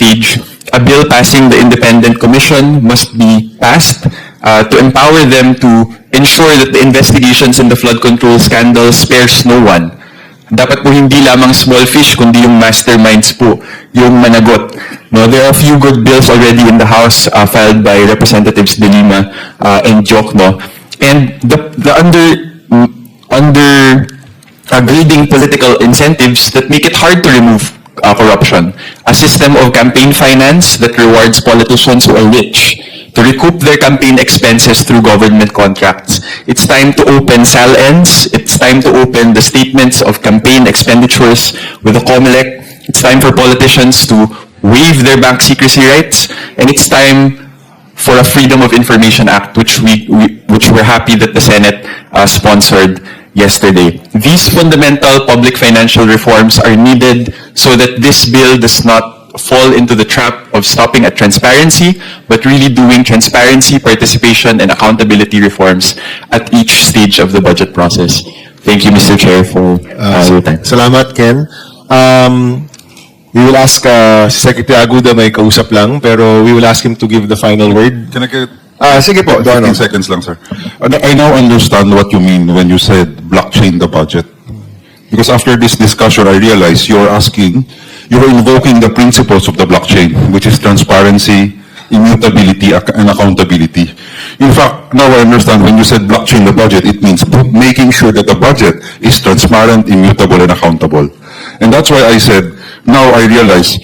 stage, a bill passing the independent commission must be passed uh, to empower them to ensure that the investigations in the flood control scandal spares no one. Dapat po hindi lamang small fish, kundi yung masterminds po, yung managot. No, there are a few good bills already in the House uh, filed by Representatives De Lima uh, and Jokno. And the, the under, under uh, grading political incentives that make it hard to remove uh, corruption. A system of campaign finance that rewards politicians who are rich to recoup their campaign expenses through government contracts. It's time to open SAL-ends. It's time to open the statements of campaign expenditures with the COMELEC. It's time for politicians to waive their bank secrecy rights. And it's time for a Freedom of Information Act, which we, we which we're happy that the Senate uh, sponsored yesterday. These fundamental public financial reforms are needed so that this bill does not fall into the trap of stopping at transparency, but really doing transparency, participation, and accountability reforms at each stage of the budget process. Thank you, Mr. Chair, for uh, your time. Salamat, Ken. Um, we will ask uh, si Secretary Aguda may kausap lang, pero we will ask him to give the final word. Can I get Ah, sige po, 15 Donald. seconds lang, sir? I now understand what you mean when you said blockchain the budget. Because after this discussion, I realize you're asking, you're invoking the principles of the blockchain, which is transparency, immutability, and accountability. In fact, now I understand when you said blockchain the budget, it means making sure that the budget is transparent, immutable, and accountable. And that's why I said, now I realize,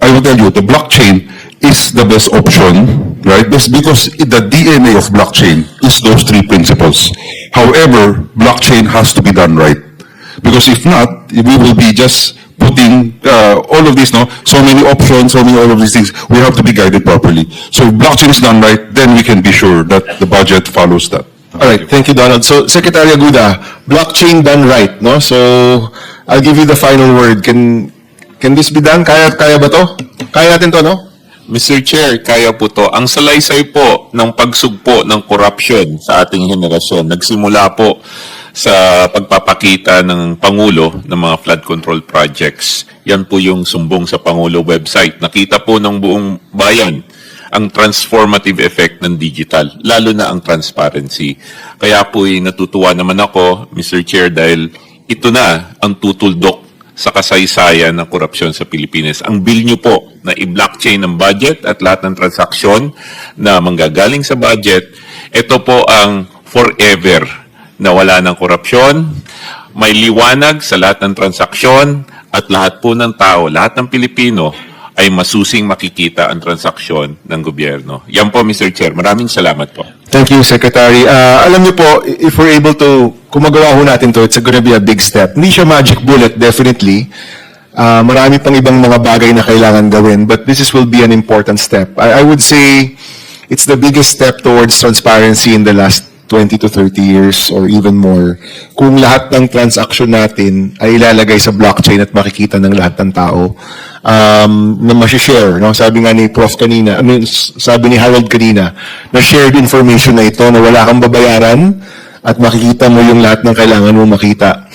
I will tell you, the blockchain is the best option, right? Because the DNA of blockchain is those three principles. However, blockchain has to be done right. Because if not, we will be just putting uh, all of this, no, so many options, so many all of these things. We have to be guided properly. So if blockchain is done right, then we can be sure that the budget follows that. All right, thank you, Donald. So, Secretary Aguda, blockchain done right, no? So, I'll give you the final word. Can can this be done? Kaya, kaya ba to? Kaya natin to, no? Mr. Chair, kaya po to. Ang salaysay po ng pagsugpo ng korupsyon sa ating henerasyon, nagsimula po sa pagpapakita ng Pangulo ng mga flood control projects. Yan po yung sumbong sa Pangulo website. Nakita po ng buong bayan ang transformative effect ng digital, lalo na ang transparency. Kaya po natutuwa naman ako, Mr. Chair, dahil ito na ang tutuldok sa kasaysayan ng korupsyon sa Pilipinas. Ang bill nyo po na i-blockchain ng budget at lahat ng transaksyon na manggagaling sa budget, ito po ang forever na wala ng korupsyon, may liwanag sa lahat ng transaksyon at lahat po ng tao, lahat ng Pilipino ay masusing makikita ang transaksyon ng gobyerno. Yan po, Mr. Chair. Maraming salamat po. Thank you, Secretary. Uh, alam niyo po, if we're able to, kung magawa ho natin to, it's gonna be a big step. Hindi siya magic bullet, definitely. Uh, marami pang ibang mga bagay na kailangan gawin, but this is, will be an important step. I, I would say it's the biggest step towards transparency in the last 20 to 30 years or even more. Kung lahat ng transaction natin ay ilalagay sa blockchain at makikita ng lahat ng tao um, na share no? Sabi nga ni Prof kanina, I mean, sabi ni Harold kanina, na shared information na ito na wala kang babayaran at makikita mo yung lahat ng kailangan mo makita.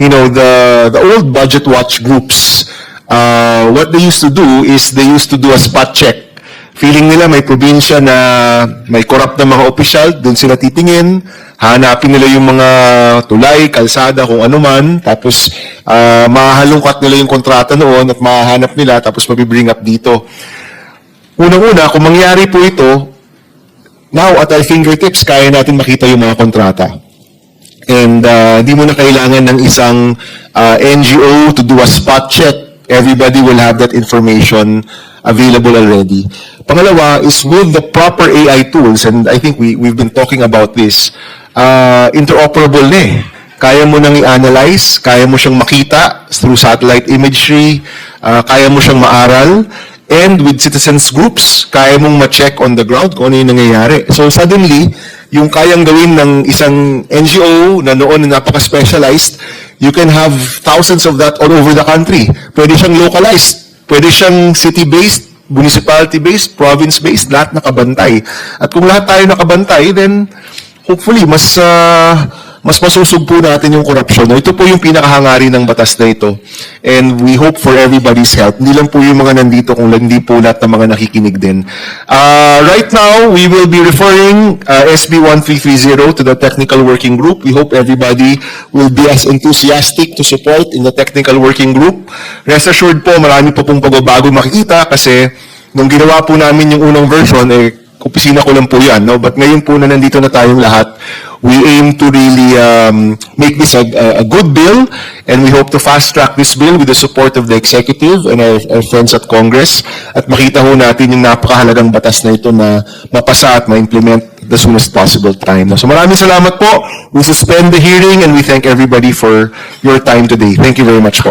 You know, the, the old budget watch groups, uh, what they used to do is they used to do a spot check feeling nila may probinsya na may corrupt na mga opisyal, doon sila titingin, hanapin nila yung mga tulay, kalsada, kung ano man, tapos uh, mahalungkat nila yung kontrata noon at mahahanap nila, tapos mabibring up dito. Unang-una, kung mangyari po ito, now at our fingertips, kaya natin makita yung mga kontrata. And uh, di mo na kailangan ng isang uh, NGO to do a spot check. Everybody will have that information available already. Pangalawa is with the proper AI tools, and I think we, we've been talking about this, uh, interoperable na eh. Kaya mo nang i-analyze, kaya mo siyang makita through satellite imagery, uh, kaya mo siyang maaral, and with citizens groups, kaya mong ma-check on the ground kung ano yung nangyayari. So suddenly, yung kayang gawin ng isang NGO na noon na napaka-specialized, you can have thousands of that all over the country. Pwede siyang localized. Pwede siyang city-based, municipality-based, province-based, lahat nakabantay. At kung lahat tayo nakabantay, then hopefully mas ah, mas masusog po natin yung korupsyon. No? Ito po yung pinakahangari ng batas na ito. And we hope for everybody's help. Hindi lang po yung mga nandito, kung hindi po lahat ng mga nakikinig din. Uh, right now, we will be referring uh, SB 1330 to the technical working group. We hope everybody will be as enthusiastic to support in the technical working group. Rest assured po, marami po pong pagbabago makikita kasi nung ginawa po namin yung unang version, eh, opisina ko lang po yan, no? But ngayon po na nandito na tayong lahat, we aim to really um, make this a, a- good bill and we hope to fast track this bill with the support of the executive and our, our friends at Congress at makita ho natin yung napakahalagang batas na ito na mapasa at ma-implement the soonest possible time. So maraming salamat po. We suspend the hearing and we thank everybody for your time today. Thank you very much po.